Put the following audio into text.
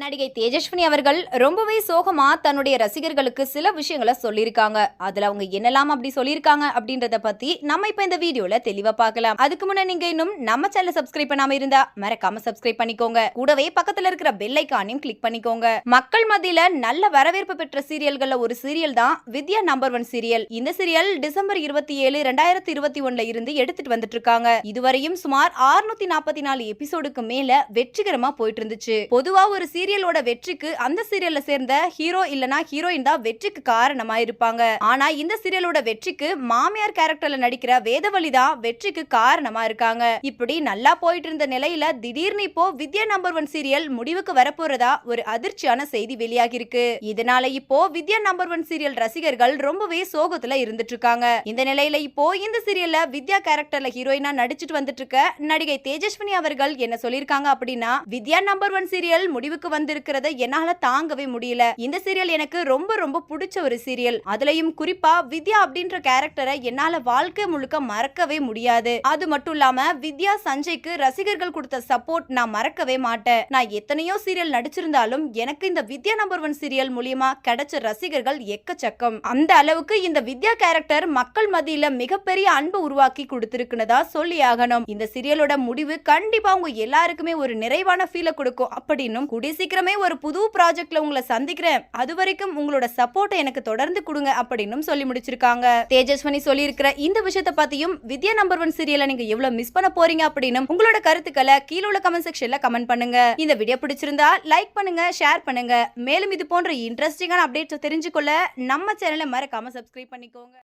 நடிகை தேஜஸ்வினி அவர்கள் ரொம்பவே சோகமா தன்னுடைய ரசிகர்களுக்கு சில விஷயங்களை சொல்லியிருக்காங்க. அதுல அவங்க என்னெல்லாம் அப்படி சொல்லியிருக்காங்க அப்படின்றத பத்தி நம்ம இப்ப இந்த வீடியோல தெளிவா பார்க்கலாம். அதுக்கு முன்ன நீங்க இன்னும் நம்ம சேனல் சப்ஸ்கிரைப் பண்ணாம இருந்தா மறக்காம சப்ஸ்கிரைப் பண்ணிக்கோங்க. கூடவே பக்கத்துல இருக்கிற பெல் ஐக்கானையும் கிளிக் பண்ணிக்கோங்க. மக்கள் மத்தியில நல்ல வரவேற்பு பெற்ற சீரியல்கள்ல ஒரு சீரியல் தான் வித்யா நம்பர் ஒன் சீரியல். இந்த சீரியல் டிசம்பர் இருபத்தி ஏழு ரெண்டாயிரத்தி இருபத்தி ஒன்ல இருந்து எடுத்துட்டு வந்துட்டு இருக்காங்க. இதுவரையும் சுமார் 644 நாற்பத்தி நாலு எபிசோடுக்கு மேல வெற்றிகரமா போயிட்டு இருந்துச்சு. பொதுவா ஒரு சீரியலோட வெற்றிக்கு அந்த சீரியல்ல சேர்ந்த ஹீரோ இல்லனா ஹீரோயின் தான் வெற்றிக்கு காரணமா இருப்பாங்க ஆனா இந்த சீரியலோட வெற்றிக்கு மாமியார் கேரக்டர்ல நடிக்கிற வேதவழி தான் வெற்றிக்கு காரணமா இருக்காங்க இப்படி நல்லா போயிட்டு இருந்த நிலையில திடீர்னு இப்போ வித்யா நம்பர் ஒன் சீரியல் முடிவுக்கு வரப்போறதா ஒரு அதிர்ச்சியான செய்தி வெளியாகி இருக்கு இதனால இப்போ வித்யா நம்பர் ஒன் சீரியல் ரசிகர்கள் ரொம்பவே சோகத்துல இருந்துட்டு இருக்காங்க இந்த நிலையில இப்போ இந்த சீரியல்ல வித்யா கேரக்டர்ல ஹீரோயினா நடிச்சிட்டு வந்துட்டு இருக்க நடிகை தேஜஸ்வினி அவர்கள் என்ன சொல்லியிருக்காங்க அப்படின்னா வித்யா நம்பர் ஒன் சீரியல் முடிவுக்கு வந்திருக்கிறத என்னால தாங்கவே முடியல. இந்த சீரியல் எனக்கு ரொம்ப ரொம்ப பிடிச்ச ஒரு சீரியல் அதுலயும் குறிப்பா வித்யா அப்படின்ற கேரக்டரை என்னால வாழ்க்கை முழுக்க மறக்கவே முடியாது. அது மட்டும் இல்லாம வித்யா சஞ்சய்க்கு ரசிகர்கள் கொடுத்த சப்போர்ட் நான் மறக்கவே மாட்டேன். நான் எத்தனையோ சீரியல் நடிச்சிருந்தாலும் எனக்கு இந்த வித்யா நம்பர் ஒன் சீரியல் மூலியமா கிடைச்ச ரசிகர்கள் எக்கச்சக்கம். அந்த அளவுக்கு இந்த வித்யா கேரக்டர் மக்கள் மத்தியில மிகப்பெரிய அன்பு உருவாக்கி கொடுத்திருக்குனதா சொல்லி ஆகணும். இந்த சீரியலோட முடிவு கண்டிப்பா உங்க எல்லாருக்குமே ஒரு நிறைவான ஃபீலை கொடுக்கும். அப்படின்னும் குடிசை சீக்கிரமே ஒரு புது ப்ராஜெக்ட்ல உங்களை சந்திக்கிறேன். அது வரைக்கும் உங்களோட சப்போர்ட்டை எனக்கு தொடர்ந்து கொடுங்க அப்படின்னும் சொல்லி முடிச்சிருக்காங்க. தேஜஸ்வனி சொல்லி இருக்கிற இந்த விஷயத்தை பத்தியும் வித்யா நம்பர் ஒன் சீரியலை நீங்க எவ்வளவு மிஸ் பண்ண போறீங்க அப்படின்னு உங்களோட கருத்துக்களை கீழே உள்ள கமெண்ட் செக்ஷன்ல கமெண்ட் பண்ணுங்க. இந்த வீடியோ பிடிச்சிருந்தா லைக் பண்ணுங்க ஷேர் பண்ணுங்க. மேலும் இது போன்ற இன்ட்ரெஸ்டிங்கான அப்டேட்ஸ் தெரிஞ்சுக்கொள்ள நம்ம சேனலை மறக்காம சப்ஸ்கிரைப் பண்ணிக்கோங்க.